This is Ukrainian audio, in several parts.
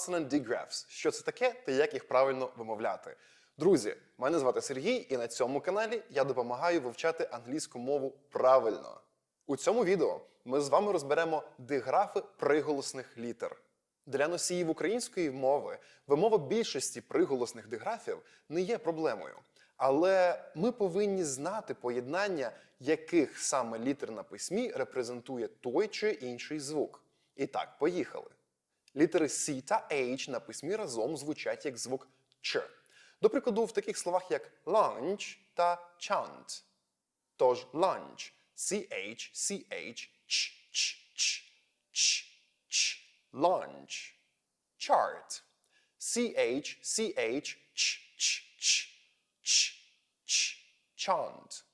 Consonant digraphs. Що це таке та як їх правильно вимовляти? Друзі, мене звати Сергій, і на цьому каналі я допомагаю вивчати англійську мову правильно. У цьому відео ми з вами розберемо диграфи приголосних літер. Для носіїв української мови вимова більшості приголосних диграфів не є проблемою. Але ми повинні знати поєднання, яких саме літер на письмі репрезентує той чи інший звук. І так, поїхали. Літери C та H на письмі разом звучать як звук Ч. До прикладу, в таких словах як lunch та chant. Тож lunch CH, CH, ч, ч, ч, ч, ч, lunch. Chart CH, CH, ч, ч, ч, ч, ч, chant.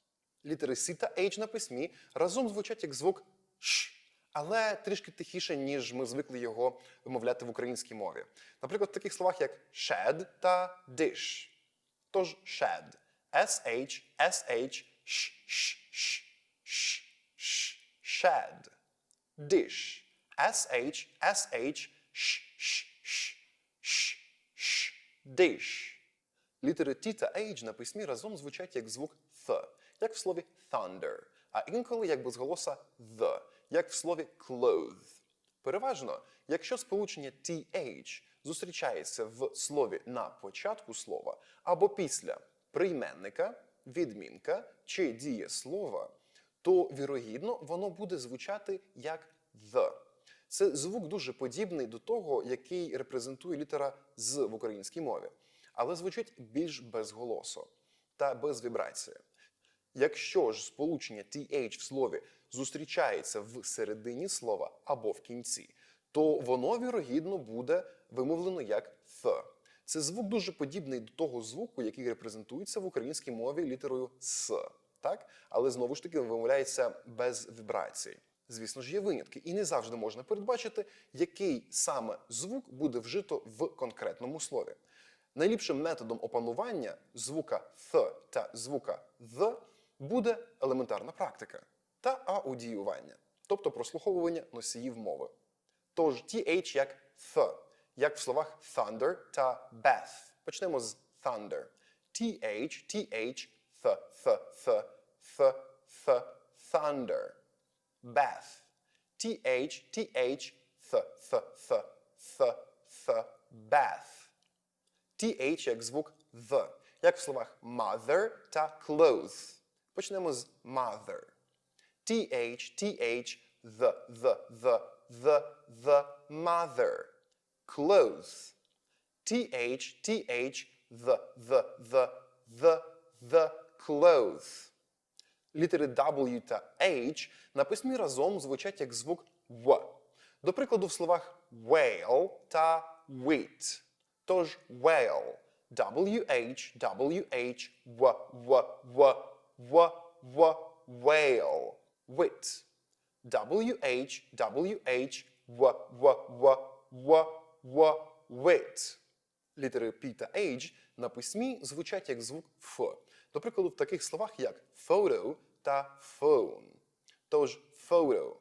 Літери C та H на письмі разом звучать як звук Ш, але трішки тихіше, ніж ми звикли його вимовляти в українській мові. Наприклад, в таких словах як shed та dish. Тож shed. S-H, S-H, sh, sh, sh, sh, sh, shed. Dish. S-H, S-H, sh, sh, sh, sh, sh, dish. Літери T та H на письмі разом звучать як звук th, як в слові thunder, а інколи як безголоса the, як в слові clothe. Переважно, якщо сполучення TH зустрічається в слові на початку слова або після прийменника, відмінка чи дієслова, то вірогідно воно буде звучати як the. Це звук дуже подібний до того, який репрезентує літера з в українській мові, але звучить більш безголосо та без вібрації. Якщо ж сполучення TH в слові зустрічається в середині слова або в кінці, то воно вірогідно буде вимовлено як th. Це звук дуже подібний до того звуку, який репрезентується в українській мові літерою с, так? але знову ж таки вимовляється без вібрацій. Звісно ж, є винятки, і не завжди можна передбачити, який саме звук буде вжито в конкретному слові. Найліпшим методом опанування звука th та звука the буде елементарна практика та аудіювання, тобто прослуховування носіїв мови. Тож TH як th, як в словах thunder та bath. Почнемо з thunder. TH, TH, th, th, th, th, th, thunder. Bath. TH, TH, th, th, th, th, th, bath. TH як звук the, як в словах mother та clothes. Почнемо з mother. TH, TH, the, the, the, the, the mother. Clothes. TH, TH, the, the, the, the, the clothes. Літери W та H на письмі разом звучать як звук В. До прикладу, в словах whale та wheat. Тож whale. W-H, W-H, W, W, W, W, W, whale. Wit. W-H, W-H, W, W, W, W, W, wit. Літери P та H на письмі звучать як звук Ф. До прикладу, в таких словах як photo та phone. Тож photo.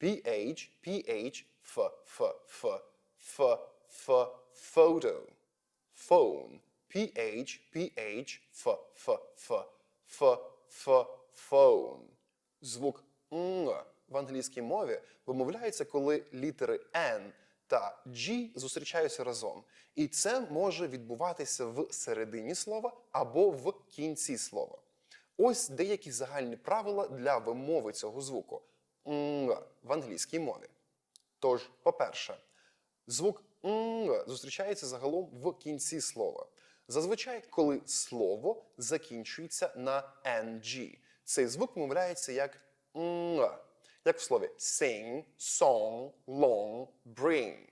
PH, PH, F, F, F, F, F, photo. Phone. PH, PH, F, F, F, F, F, phone. Звук н в англійській мові вимовляється, коли літери N та G зустрічаються разом. І це може відбуватися в середині слова або в кінці слова. Ось деякі загальні правила для вимови цього звуку н в англійській мові. Тож, по-перше, звук н зустрічається загалом в кінці слова. Зазвичай, коли слово закінчується на ng. Цей звук вимовляється як н, як в слові sing, song, long, bring.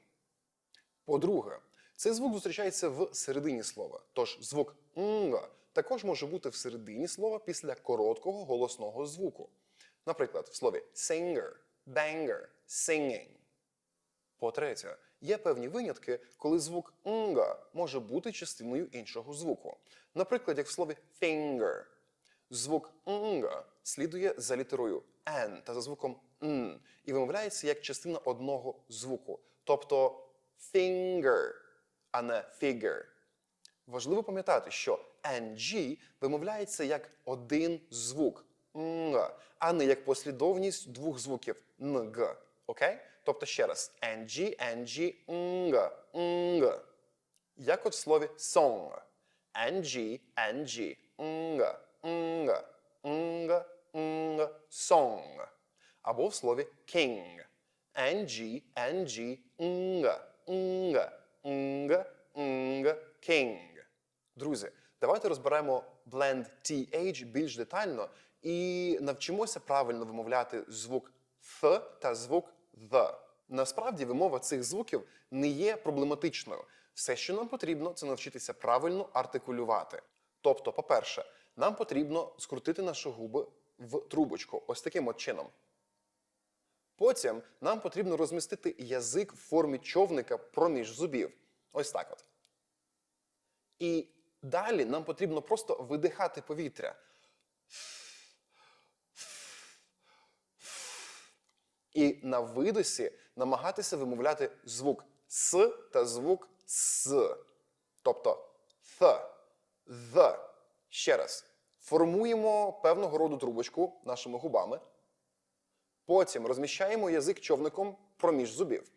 По-друге, цей звук зустрічається в середині слова. Тож звук н також може бути в середині слова після короткого голосного звуку. Наприклад, в слові singer, banger, singing. По-третє, є певні винятки, коли звук нга може бути частиною іншого звуку. Наприклад, як в слові finger. Звук нга слідує за літерою N та за звуком Н і вимовляється як частина одного звуку. Тобто finger, а не figure. Важливо пам'ятати, що NG вимовляється як один звук «нг», а не як послідовність двох звуків «нг». Окей? Тобто ще раз NG, NG, «нг», «нг». Як от в слові song. NG, NG, «нг», «нг», «нг», «нг», song. Або в слові king. NG, NG, «нг», «нг», «нг», «нг», king. Друзі, давайте розберемо blend TH більш детально і навчимося правильно вимовляти звук th та звук the. Насправді вимова цих звуків не є проблематичною. Все, що нам потрібно, це навчитися правильно артикулювати. Тобто, по-перше, нам потрібно скрутити наші губи в трубочку, ось таким от чином. Потім нам потрібно розмістити язик в формі човника проміж зубів. Ось так от. І далі нам потрібно просто видихати повітря. І на видосі намагатися вимовляти звук С та звук С. Тобто th, the. Ще раз. Формуємо певного роду трубочку нашими губами. Потім розміщаємо язик човником проміж зубів.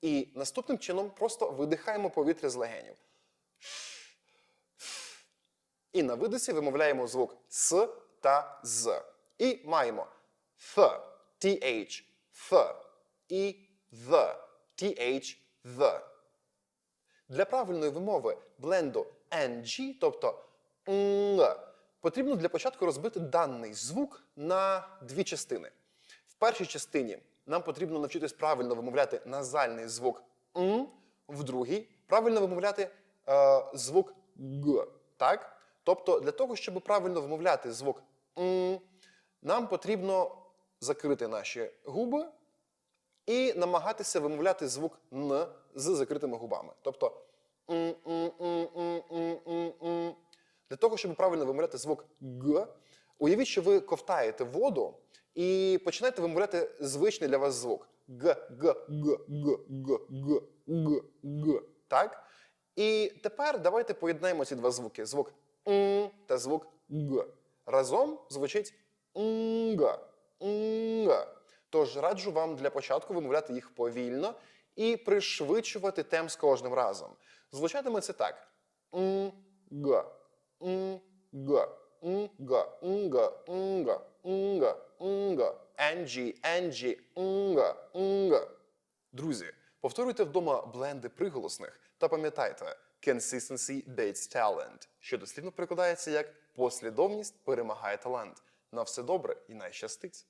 І наступним чином просто видихаємо повітря з легенів. І на видосі вимовляємо звук С та З. І маємо th, th, th і the, th, the. Для правильної вимови бленду NG, тобто «н», потрібно для початку розбити даний звук на дві частини. В першій частині нам потрібно навчитись правильно вимовляти назальний звук «н», в другій правильно вимовляти е, звук «г». Так? Тобто, для того, щоб правильно вимовляти звук «н», нам потрібно закрити наші губи і намагатися вимовляти звук Н з закритими губами. Тобто «м, м, м, м, м, м, м». Для того, щоб правильно вимовляти звук Г, уявіть, що ви ковтаєте воду і починаєте вимовляти звичний для вас звук Г, Г, Г, Г, Г, Г, Г, Г. Так? І тепер давайте поєднаємо ці два звуки: звук М та звук Г. Разом звучить «нга», «нга». Тож раджу вам для початку вимовляти їх повільно і пришвидшувати темп з кожним разом. Звучатиме це так: «н-га», «н-га», «нга», «нга», «нга», «нга», «нг», «нг», «нга», «нга». Друзі, повторюйте вдома бленди приголосних та пам'ятайте, consistency beats talent, що дослівно перекладається як послідовність перемагає талант. На все добре і найщастить!